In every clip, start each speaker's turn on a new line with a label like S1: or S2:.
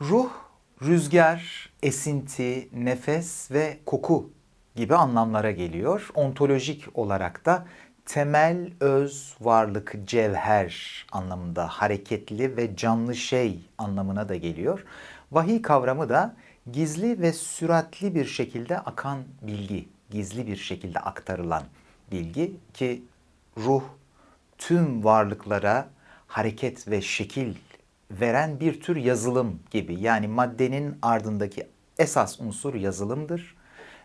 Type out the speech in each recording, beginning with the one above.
S1: Ruh, rüzgar, esinti, nefes ve koku gibi anlamlara geliyor. Ontolojik olarak da temel öz varlık, cevher anlamında hareketli ve canlı şey anlamına da geliyor. Vahiy kavramı da gizli ve süratli bir şekilde akan bilgi, gizli bir şekilde aktarılan bilgi ki ruh tüm varlıklara hareket ve şekil veren bir tür yazılım gibi. Yani maddenin ardındaki esas unsur yazılımdır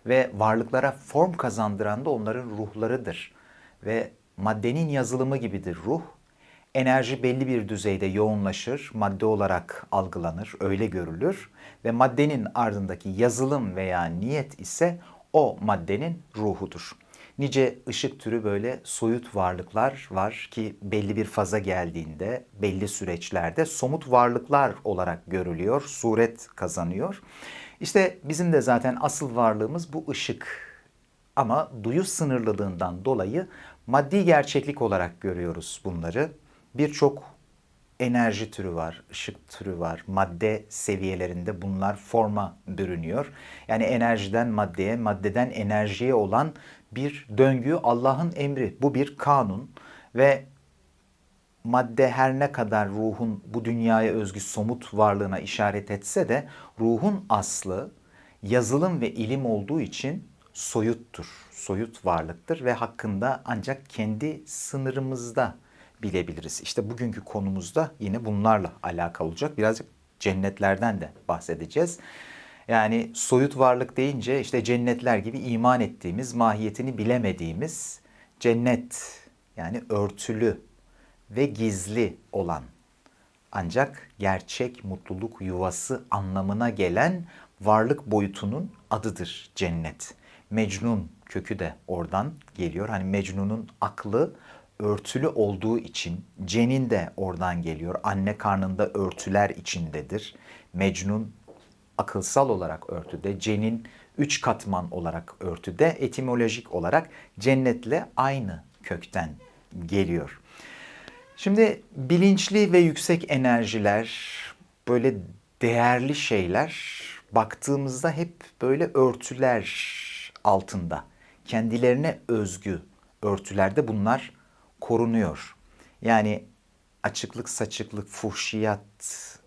S1: ve varlıklara form kazandıran da onların ruhlarıdır. Ve maddenin yazılımı gibidir ruh. Enerji belli bir düzeyde yoğunlaşır, madde olarak algılanır, öyle görülür ve maddenin ardındaki yazılım veya niyet ise o maddenin ruhudur. Nice ışık türü böyle soyut varlıklar var ki belli bir faza geldiğinde, belli süreçlerde somut varlıklar olarak görülüyor, suret kazanıyor. İşte bizim de zaten asıl varlığımız bu ışık. Ama duyu sınırlılığından dolayı maddi gerçeklik olarak görüyoruz bunları. Birçok enerji türü var, ışık türü var, madde seviyelerinde bunlar forma bürünüyor. Yani enerjiden maddeye, maddeden enerjiye olan bir döngü Allah'ın emri. Bu bir kanun ve madde her ne kadar ruhun bu dünyaya özgü somut varlığına işaret etse de ruhun aslı yazılım ve ilim olduğu için soyuttur, soyut varlıktır ve hakkında ancak kendi sınırımızda bilebiliriz. İşte bugünkü konumuzda yine bunlarla alakalı olacak. Birazcık cennetlerden de bahsedeceğiz. Yani soyut varlık deyince işte cennetler gibi iman ettiğimiz, mahiyetini bilemediğimiz cennet yani örtülü ve gizli olan ancak gerçek mutluluk yuvası anlamına gelen varlık boyutunun adıdır cennet. Mecnun kökü de oradan geliyor. Hani Mecnun'un aklı örtülü olduğu için cenin de oradan geliyor. Anne karnında örtüler içindedir. Mecnun akılsal olarak örtüde, cenin üç katman olarak örtüde, etimolojik olarak cennetle aynı kökten geliyor. Şimdi bilinçli ve yüksek enerjiler, böyle değerli şeyler baktığımızda hep böyle örtüler altında. Kendilerine özgü örtülerde bunlar korunuyor. Yani açıklık, saçıklık, fuhşiyat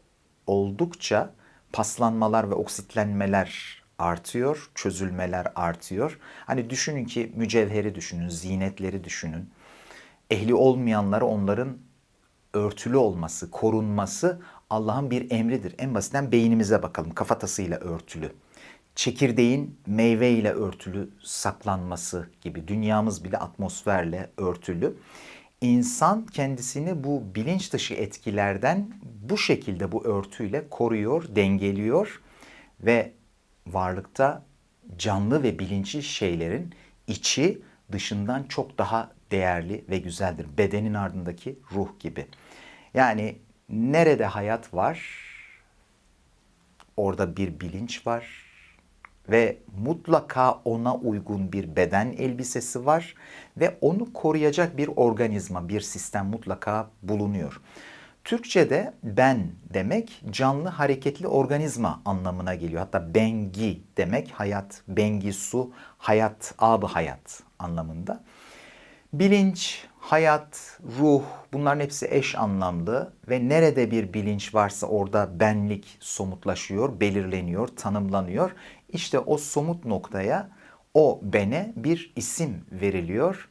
S1: oldukça paslanmalar ve oksitlenmeler artıyor, çözülmeler artıyor. Hani düşünün ki mücevheri düşünün, zinetleri düşünün. Ehli olmayanlara onların örtülü olması, korunması Allah'ın bir emridir. En basitten beynimize bakalım, kafatasıyla örtülü. Çekirdeğin meyveyle örtülü saklanması gibi dünyamız bile atmosferle örtülü. İnsan kendisini bu bilinç dışı etkilerden bu şekilde bu örtüyle koruyor, dengeliyor ve varlıkta canlı ve bilinçli şeylerin içi dışından çok daha değerli ve güzeldir. Bedenin ardındaki ruh gibi. Yani nerede hayat var, orada bir bilinç var ve mutlaka ona uygun bir beden elbisesi var ve onu koruyacak bir organizma, bir sistem mutlaka bulunuyor. Türkçe'de ben demek canlı hareketli organizma anlamına geliyor. Hatta bengi demek hayat, bengi su, hayat, abı hayat anlamında. Bilinç, hayat, ruh bunların hepsi eş anlamlı ve nerede bir bilinç varsa orada benlik somutlaşıyor, belirleniyor, tanımlanıyor. İşte o somut noktaya o bene bir isim veriliyor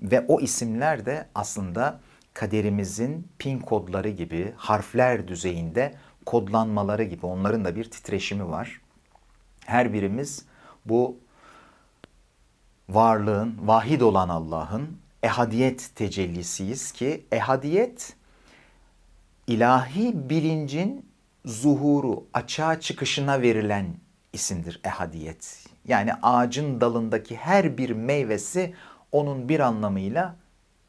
S1: ve o isimler de aslında kaderimizin pin kodları gibi harfler düzeyinde kodlanmaları gibi onların da bir titreşimi var. Her birimiz bu varlığın, vahid olan Allah'ın ehadiyet tecellisiyiz ki ehadiyet ilahi bilincin zuhuru, açığa çıkışına verilen isimdir ehadiyet. Yani ağacın dalındaki her bir meyvesi onun bir anlamıyla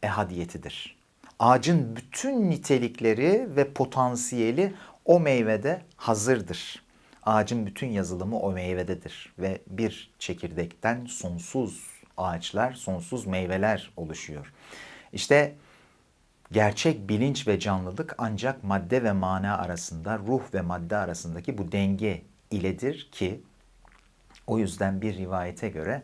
S1: ehadiyetidir. Ağacın bütün nitelikleri ve potansiyeli o meyvede hazırdır. Ağacın bütün yazılımı o meyvededir ve bir çekirdekten sonsuz ağaçlar, sonsuz meyveler oluşuyor. İşte Gerçek bilinç ve canlılık ancak madde ve mana arasında, ruh ve madde arasındaki bu denge iledir ki o yüzden bir rivayete göre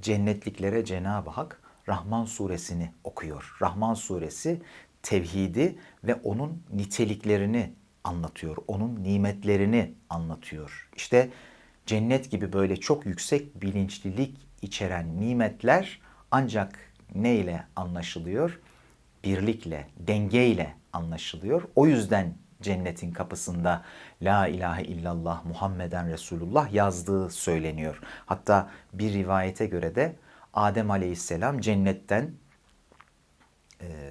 S1: cennetliklere Cenab-ı Hak Rahman suresini okuyor. Rahman suresi tevhidi ve onun niteliklerini anlatıyor. Onun nimetlerini anlatıyor. İşte cennet gibi böyle çok yüksek bilinçlilik içeren nimetler ancak ne ile anlaşılıyor? Birlikle, dengeyle anlaşılıyor. O yüzden cennetin kapısında La ilahe illallah Muhammeden Resulullah yazdığı söyleniyor. Hatta bir rivayete göre de Adem aleyhisselam cennetten e,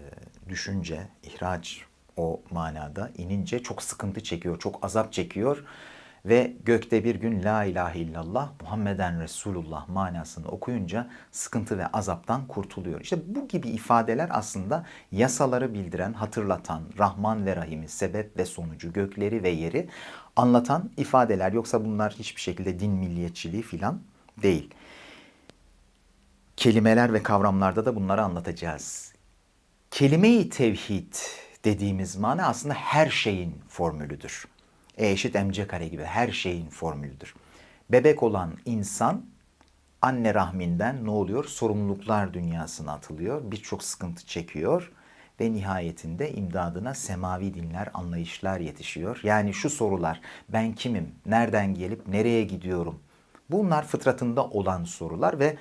S1: düşünce, ihraç o manada inince çok sıkıntı çekiyor, çok azap çekiyor ve gökte bir gün La ilahe illallah Muhammeden Resulullah manasını okuyunca sıkıntı ve azaptan kurtuluyor. İşte bu gibi ifadeler aslında yasaları bildiren, hatırlatan, Rahman ve Rahim'i, sebep ve sonucu, gökleri ve yeri anlatan ifadeler. Yoksa bunlar hiçbir şekilde din milliyetçiliği filan değil. Kelimeler ve kavramlarda da bunları anlatacağız. Kelime-i tevhid dediğimiz mana aslında her şeyin formülüdür. E eşit mc kare gibi her şeyin formülüdür. Bebek olan insan anne rahminden ne oluyor? Sorumluluklar dünyasına atılıyor. Birçok sıkıntı çekiyor ve nihayetinde imdadına semavi dinler, anlayışlar yetişiyor. Yani şu sorular, ben kimim, nereden gelip nereye gidiyorum? Bunlar fıtratında olan sorular ve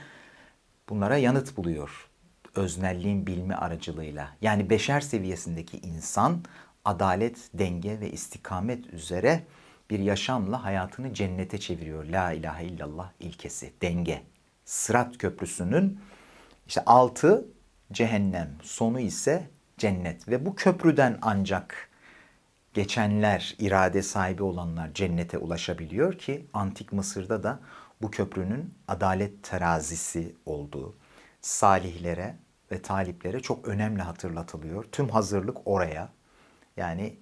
S1: bunlara yanıt buluyor öznelliğin bilmi aracılığıyla. Yani beşer seviyesindeki insan adalet, denge ve istikamet üzere bir yaşamla hayatını cennete çeviriyor. La ilahe illallah ilkesi, denge. Sırat köprüsünün işte altı cehennem, sonu ise cennet ve bu köprüden ancak geçenler, irade sahibi olanlar cennete ulaşabiliyor ki antik Mısır'da da bu köprünün adalet terazisi olduğu, salihlere ve taliplere çok önemli hatırlatılıyor. Tüm hazırlık oraya. Yani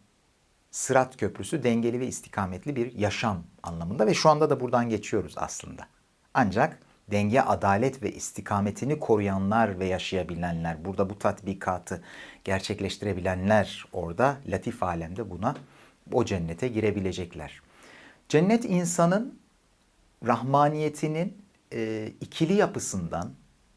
S1: Sırat Köprüsü dengeli ve istikametli bir yaşam anlamında ve şu anda da buradan geçiyoruz aslında. Ancak denge, adalet ve istikametini koruyanlar ve yaşayabilenler, burada bu tatbikatı gerçekleştirebilenler orada latif alemde buna o cennete girebilecekler. Cennet insanın rahmaniyetinin e, ikili yapısından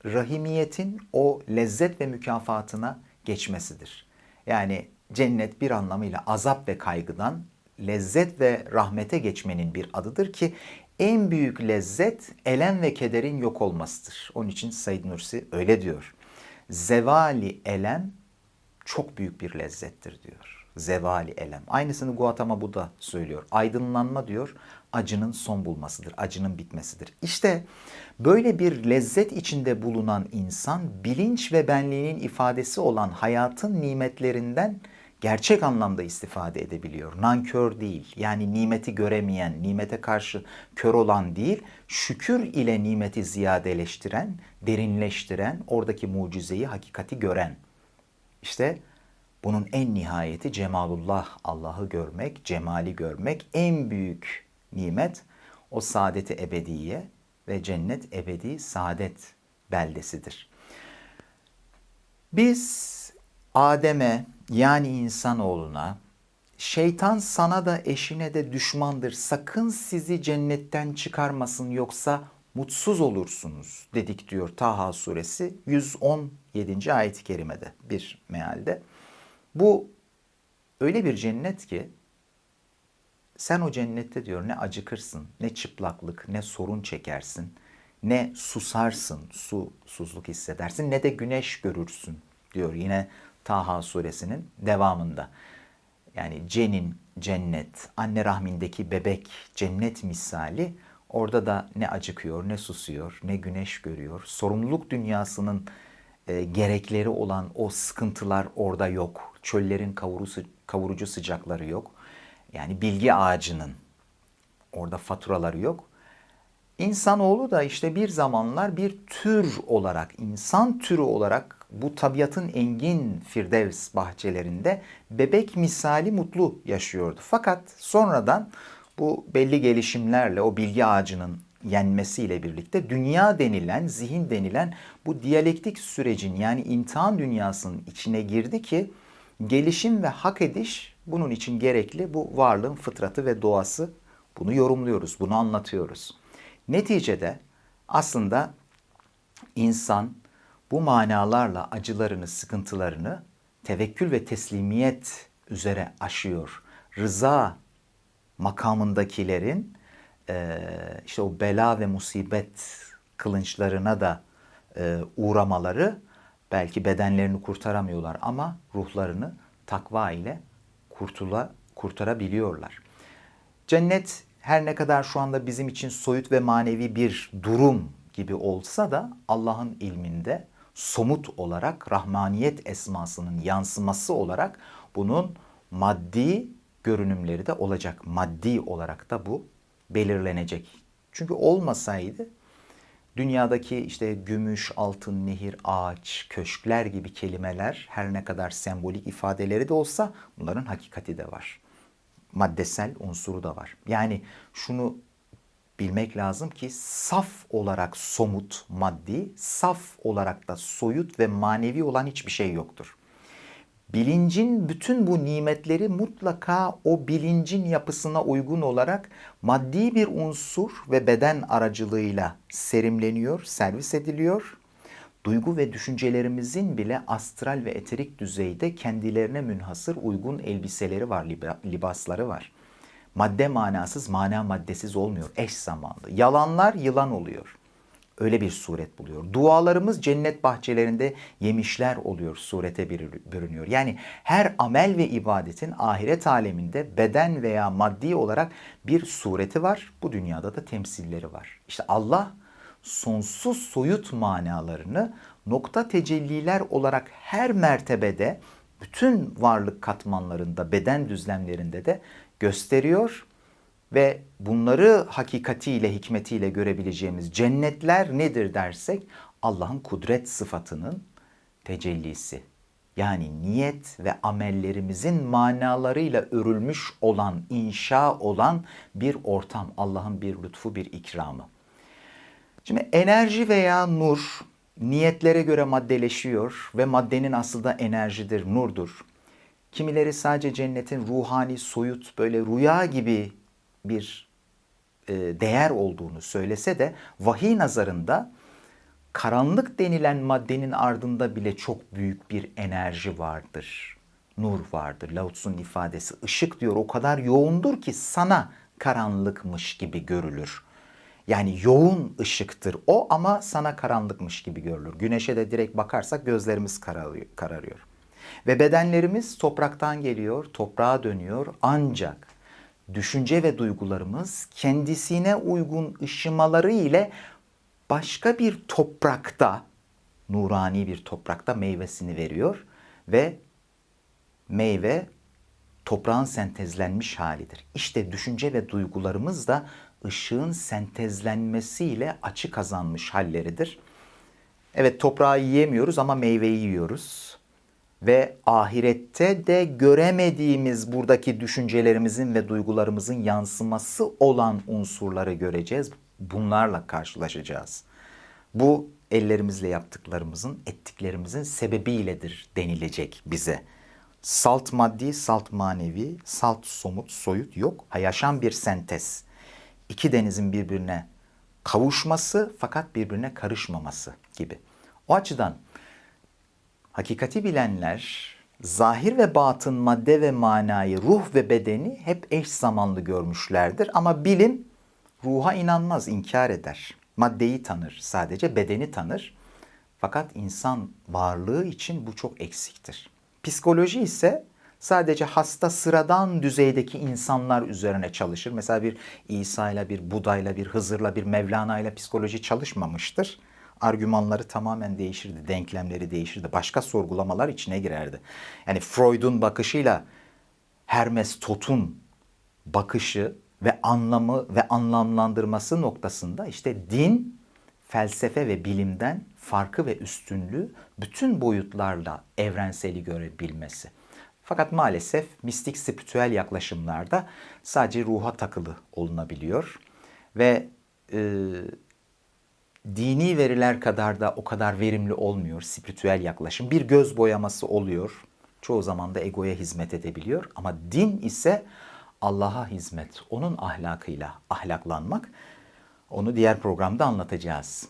S1: rahimiyetin o lezzet ve mükafatına geçmesidir. Yani cennet bir anlamıyla azap ve kaygıdan lezzet ve rahmete geçmenin bir adıdır ki en büyük lezzet elem ve kederin yok olmasıdır. Onun için Said Nursi öyle diyor. Zevali elem çok büyük bir lezzettir diyor. Zevali elem. Aynısını Guatama Buddha söylüyor. Aydınlanma diyor acının son bulmasıdır, acının bitmesidir. İşte böyle bir lezzet içinde bulunan insan bilinç ve benliğinin ifadesi olan hayatın nimetlerinden gerçek anlamda istifade edebiliyor. Nankör değil. Yani nimeti göremeyen, nimete karşı kör olan değil, şükür ile nimeti ziyadeleştiren, derinleştiren, oradaki mucizeyi, hakikati gören. İşte bunun en nihayeti cemalullah, Allah'ı görmek, cemali görmek en büyük nimet o saadeti ebediye ve cennet ebedi saadet beldesidir. Biz Adem'e yani insanoğluna şeytan sana da eşine de düşmandır sakın sizi cennetten çıkarmasın yoksa mutsuz olursunuz dedik diyor Taha suresi 117. ayet-i kerimede bir mealde. Bu öyle bir cennet ki sen o cennette diyor ne acıkırsın, ne çıplaklık, ne sorun çekersin, ne susarsın, su, susuzluk hissedersin, ne de güneş görürsün diyor yine Taha suresinin devamında. Yani cenin cennet, anne rahmindeki bebek cennet misali orada da ne acıkıyor, ne susuyor, ne güneş görüyor. Sorumluluk dünyasının e, gerekleri olan o sıkıntılar orada yok. Çöllerin kavurusu, kavurucu sıcakları yok. Yani bilgi ağacının orada faturaları yok. İnsanoğlu da işte bir zamanlar bir tür olarak, insan türü olarak bu tabiatın engin firdevs bahçelerinde bebek misali mutlu yaşıyordu. Fakat sonradan bu belli gelişimlerle o bilgi ağacının yenmesiyle birlikte dünya denilen, zihin denilen bu diyalektik sürecin yani imtihan dünyasının içine girdi ki gelişim ve hak ediş bunun için gerekli bu varlığın fıtratı ve doğası. Bunu yorumluyoruz, bunu anlatıyoruz. Neticede aslında insan bu manalarla acılarını, sıkıntılarını tevekkül ve teslimiyet üzere aşıyor. Rıza makamındakilerin e, işte o bela ve musibet kılınçlarına da e, uğramaları belki bedenlerini kurtaramıyorlar ama ruhlarını takva ile kurtula, kurtarabiliyorlar. Cennet her ne kadar şu anda bizim için soyut ve manevi bir durum gibi olsa da Allah'ın ilminde somut olarak rahmaniyet esmasının yansıması olarak bunun maddi görünümleri de olacak. Maddi olarak da bu belirlenecek. Çünkü olmasaydı dünyadaki işte gümüş, altın, nehir, ağaç, köşkler gibi kelimeler her ne kadar sembolik ifadeleri de olsa bunların hakikati de var. Maddesel unsuru da var. Yani şunu bilmek lazım ki saf olarak somut, maddi, saf olarak da soyut ve manevi olan hiçbir şey yoktur. Bilincin bütün bu nimetleri mutlaka o bilincin yapısına uygun olarak maddi bir unsur ve beden aracılığıyla serimleniyor, servis ediliyor. Duygu ve düşüncelerimizin bile astral ve eterik düzeyde kendilerine münhasır uygun elbiseleri var, libasları var. Madde manasız, mana maddesiz olmuyor eş zamanlı. Yalanlar yılan oluyor öyle bir suret buluyor. Dualarımız cennet bahçelerinde yemişler oluyor, surete bürünüyor. Yani her amel ve ibadetin ahiret aleminde beden veya maddi olarak bir sureti var. Bu dünyada da temsilleri var. İşte Allah sonsuz soyut manalarını nokta tecelliler olarak her mertebede bütün varlık katmanlarında, beden düzlemlerinde de gösteriyor ve bunları hakikatiyle, hikmetiyle görebileceğimiz cennetler nedir dersek Allah'ın kudret sıfatının tecellisi. Yani niyet ve amellerimizin manalarıyla örülmüş olan, inşa olan bir ortam. Allah'ın bir lütfu, bir ikramı. Şimdi enerji veya nur niyetlere göre maddeleşiyor ve maddenin aslında enerjidir, nurdur. Kimileri sadece cennetin ruhani, soyut, böyle rüya gibi bir e, değer olduğunu söylese de vahiy nazarında karanlık denilen maddenin ardında bile çok büyük bir enerji vardır. Nur vardır. Lao ifadesi ışık diyor o kadar yoğundur ki sana karanlıkmış gibi görülür. Yani yoğun ışıktır o ama sana karanlıkmış gibi görülür. Güneşe de direkt bakarsak gözlerimiz kararıyor. Ve bedenlerimiz topraktan geliyor, toprağa dönüyor ancak düşünce ve duygularımız kendisine uygun ışımaları ile başka bir toprakta, nurani bir toprakta meyvesini veriyor ve meyve toprağın sentezlenmiş halidir. İşte düşünce ve duygularımız da ışığın sentezlenmesiyle açı kazanmış halleridir. Evet toprağı yiyemiyoruz ama meyveyi yiyoruz ve ahirette de göremediğimiz buradaki düşüncelerimizin ve duygularımızın yansıması olan unsurları göreceğiz. Bunlarla karşılaşacağız. Bu ellerimizle yaptıklarımızın, ettiklerimizin sebebiyledir denilecek bize. Salt maddi, salt manevi, salt somut, soyut yok. Yaşam bir sentez. İki denizin birbirine kavuşması fakat birbirine karışmaması gibi. O açıdan Hakikati bilenler zahir ve batın madde ve manayı, ruh ve bedeni hep eş zamanlı görmüşlerdir. Ama bilim ruha inanmaz, inkar eder. Maddeyi tanır, sadece bedeni tanır. Fakat insan varlığı için bu çok eksiktir. Psikoloji ise sadece hasta sıradan düzeydeki insanlar üzerine çalışır. Mesela bir İsa ile bir Buda'yla bir Hızır'la bir Mevlana ile psikoloji çalışmamıştır argümanları tamamen değişirdi, denklemleri değişirdi. Başka sorgulamalar içine girerdi. Yani Freud'un bakışıyla Hermes Tot'un bakışı ve anlamı ve anlamlandırması noktasında işte din, felsefe ve bilimden farkı ve üstünlüğü bütün boyutlarla evrenseli görebilmesi. Fakat maalesef mistik spiritüel yaklaşımlarda sadece ruha takılı olunabiliyor ve e, dini veriler kadar da o kadar verimli olmuyor spiritüel yaklaşım. Bir göz boyaması oluyor. Çoğu zaman da egoya hizmet edebiliyor. Ama din ise Allah'a hizmet, onun ahlakıyla ahlaklanmak. Onu diğer programda anlatacağız.